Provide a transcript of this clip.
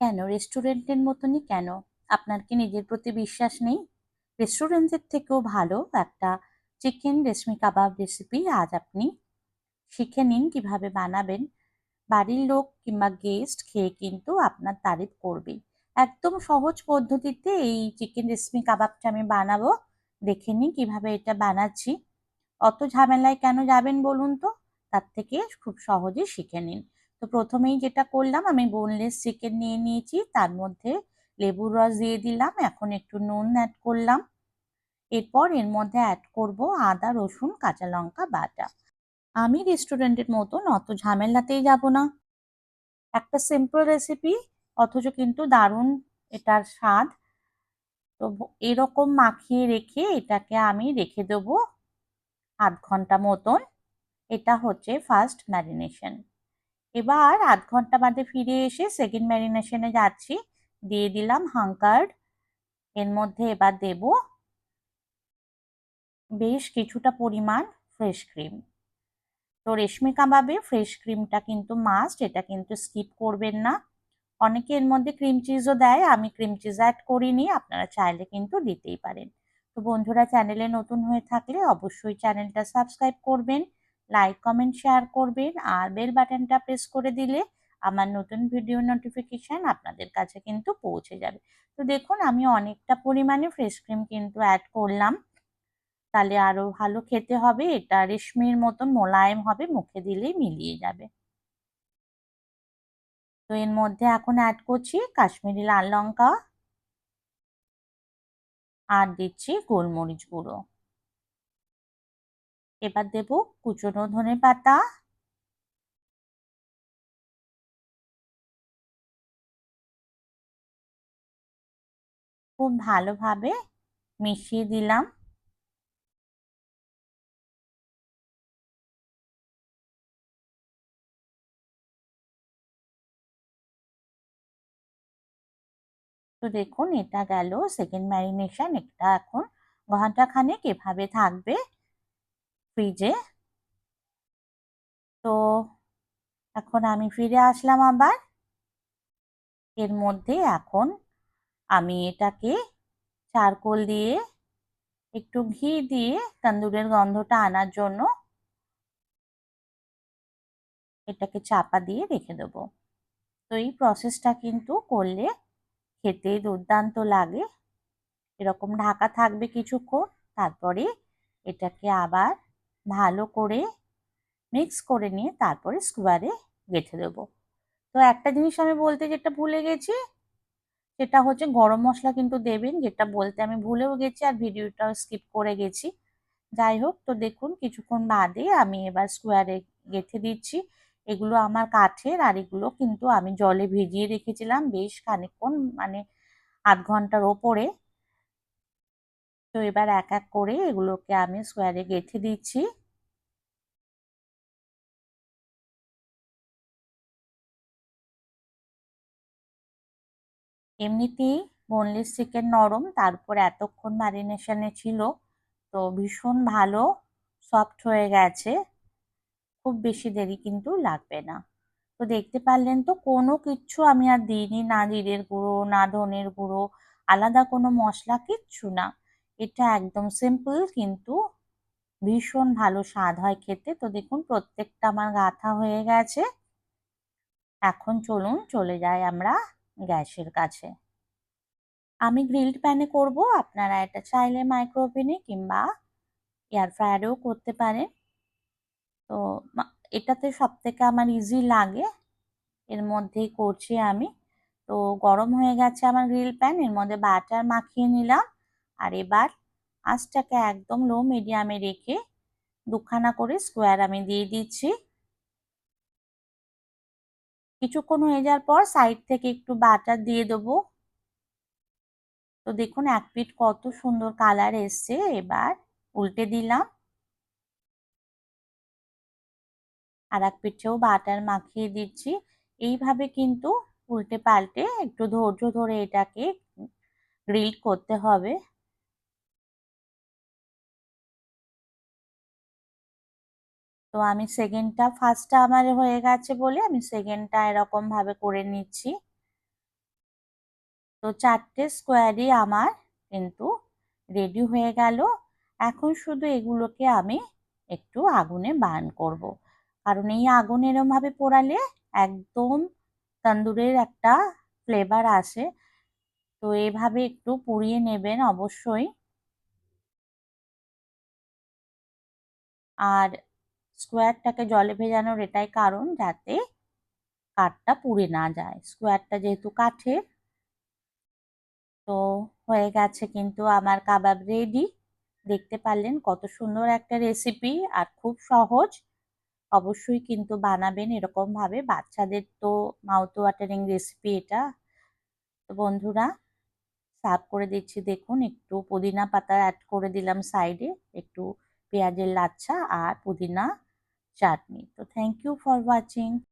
কেন? রেস্টুরেন্টের মতনই কেন? আপনার কি নিজের প্রতি বিশ্বাস নেই? রেস্টুরেন্টের থেকেও ভালো একটা চিকেন রেশমি কাবাব রেসিপি আজ আপনি শিখে নিন কীভাবে বানাবেন। বাড়ির লোক কিংবা গেস্ট খেয়ে কিন্তু আপনার তারিফ করবে একদম সহজ পদ্ধতিতে এই চিকেন রেশমি কাবাবটা আমি বানাবো। দেখে নিন কীভাবে এটা বানাচ্ছি। অত ঝামেলায় কেন যাবেন বলুন তো? তার থেকে খুব সহজে শিখে নিন। তো প্রথমেই যেটা করলাম, আমি বোনলেস চিকেন নিয়ে নিয়েছি, তার মধ্যে লেবুর রস দিয়ে দিলাম, এখন একটু নুন অ্যাড করলাম। এরপর এর মধ্যে অ্যাড করব আদা, রসুন, কাঁচা লঙ্কা, বাটা। আমি রেস্টুরেন্টের মতন অত ঝামেলাতেই যাব না। একটা সিম্পল রেসিপি অথচ কিন্তু দারুণ এটার স্বাদ। তো এরকম মাখিয়ে রেখে এটাকে আমি রেখে দেবো আধ ঘণ্টা মতন। এটা হচ্ছে ফার্স্ট ম্যারিনেশন এবার আধ ঘণ্টা বাদে ফিরে এসে সেকেন্ড ম্যারিনেশনে যাচ্ছি। দিয়ে দিলাম হাঙ্কার্ড এর মধ্যে এবার দেব বেশ কিছুটা পরিমাণ ফ্রেশ ক্রিম তো রেশমি কাবাবে ফ্রেশ ক্রিমটা কিন্তু মাস্ট এটা কিন্তু স্কিপ করবেন না। অনেকে এর মধ্যে ক্রিম চিজও দেয়, আমি ক্রিম চিজ অ্যাড করিনি, আপনারা চাইলে কিন্তু দিতেই পারেন। তো বন্ধুরা চ্যানেলে নতুন হয়ে থাকলে অবশ্যই চ্যানেলটা সাবস্ক্রাইব করবেন। লাইক কমেন্ট শেয়ার করবেন আর বেল বাটনটা প্রেস করে দিলে আমার নতুন ভিডিও নোটিফিকেশান আপনাদের কাছে কিন্তু পৌঁছে যাবে। তো দেখুন, আমি অনেকটা পরিমাণে ফ্রেশ ক্রিম কিন্তু অ্যাড করলাম। তাহলে আরও ভালো খেতে হবে, এটা রেশমির মতন মোলায়েম হবে, মুখে দিলেই মিলিয়ে যাবে। তো এর মধ্যে এখন অ্যাড করছি কাশ্মীরি লাল লঙ্কা আর দিচ্ছি গোলমরিচ গুঁড়ো। এবার দেব কুচনো ধনে পাতা। খুব ভালোভাবে মিশিয়ে দিলাম। তো দেখুন, এটা গেল সেকেন্ড ম্যারিনেশন এটা এখন ঘণ্টা খানেক এভাবে থাকবে। ফ্রিজে। তো এখন আমি ফিরে আসলাম আবার। এর মধ্যে এখন আমি এটাকে চারকোল দিয়ে একটু ঘি দিয়ে তন্দুরের গন্ধটা আনার জন্য এটাকে চাপা দিয়ে রেখে দেবো। তো এই প্রসেসটা কিন্তু করলে খেতে দুর্দান্ত লাগে। এরকম ঢাকা থাকবে কিছুক্ষণ, তারপরে এটাকে আবার ভালো করে মিক্স করে নিয়ে তারপরে স্কোয়ারে গেঁথে দেবো। তো একটা জিনিস আমি বলতে যেটা ভুলে গেছি, সেটা হচ্ছে গরম মশলা কিন্তু দেবেন, যেটা বলতে আমি ভুলেও গেছি আর ভিডিওটাও স্কিপ করে গেছি। যাই হোক, তো দেখুন কিছুক্ষণ বাদে আমি এবার স্কোয়ারে গেঁথে দিচ্ছি। এগুলো আমার কাঠের আর এগুলো কিন্তু আমি জলে ভিজিয়ে রেখেছিলাম বেশ খানিকক্ষণ মানে আধ ঘণ্টার ওপরে। তো এবার এক এক করে এগুলোকে আমি স্কোয়ারে গেঁথে দিচ্ছি। এমনিতেই বোনলেস চিকেন নরম, তারপর এতক্ষণ ম্যারিনেশনে ছিল, তো ভীষণ ভালো সফট হয়ে গেছে। খুব বেশি দেরি কিন্তু লাগবে না। তো দেখতে পারলেন তো, কোনো কিচ্ছু আমি আর দিইনি, না জিরের গুঁড়ো, না ধনের গুঁড়ো, আলাদা কোনো মশলা কিচ্ছু না। এটা একদম সিম্পল কিন্তু ভীষণ ভালো স্বাদ হয় খেতে। তো দেখুন, প্রত্যেকটা আমার গাঁথা হয়ে গেছে। এখন চলুন, চলে যাই আমরা গ্যাসের কাছে। আমি গ্রিলড প্যানে করব। আপনারা এটা চাইলে মাইক্রোওভেনে কিংবা এয়ার ফ্রায়ারেও করতে পারেন। তো এটাতে সব থেকে আমার ইজি লাগে। এর মধ্যেই করছি আমি। তো গরম হয়ে গেছে আমার গ্রিল প্যান এর মধ্যে বাটার মাখিয়ে নিলাম। আর এবার আঁচটাকে একদম লো মিডিয়ামে রেখে দুখানা করে স্কোয়ার আমি দিয়ে দিচ্ছি। কিছুক্ষণ হয়ে যাওয়ার পর সাইড থেকে একটু বাটার দিয়ে দেবো। তো দেখুন এক পিঠ কত সুন্দর কালার এসছে, এবার উল্টে দিলাম। আর এক পিঠেও বাটার মাখিয়ে দিচ্ছি। এইভাবে কিন্তু উল্টে পাল্টে একটু ধৈর্য ধরে এটাকে গ্রিল করতে হবে। তো আমি সেকেন্ডটা ফার্স্টটা আমার হয়ে গেছে বলে আমি সেকেন্ডটা এরকম ভাবে করে নিচ্ছি। তো চারটে স্কোয়ারই আমার কিন্তু রেডি হয়ে গেল। এখন শুধু এগুলোকে আমি একটু আগুনে বার্ন করব। কারণ এই আগুন এরমভাবে পোড়ালে একদম তন্দুরের একটা ফ্লেভার আসে। তো এভাবে একটু পুড়িয়ে নেবেন অবশ্যই। আর স্কোয়ারটাকে জলে ভেজানোর এটাই কারণ যাতে কাঠটা পুড়ে না যায়। স্কোয়ারটা যেহেতু কাঠের, তো হয়ে গেছে কিন্তু আমার কাবাব রেডি দেখতে পারলেন কত সুন্দর একটা রেসিপি আর খুব সহজ। অবশ্যই কিন্তু বানাবেন এরকম ভাবে বাচ্চাদের তো মাউথ ওয়াটারিং রেসিপি এটা। তো বন্ধুরা, সার্ভ করে দিচ্ছি। দেখুন, একটু পুদিনা পাতা অ্যাড করে দিলাম সাইডে একটু পেঁয়াজের লাচ্ছা আর পুদিনা chutney. So thank you for watching.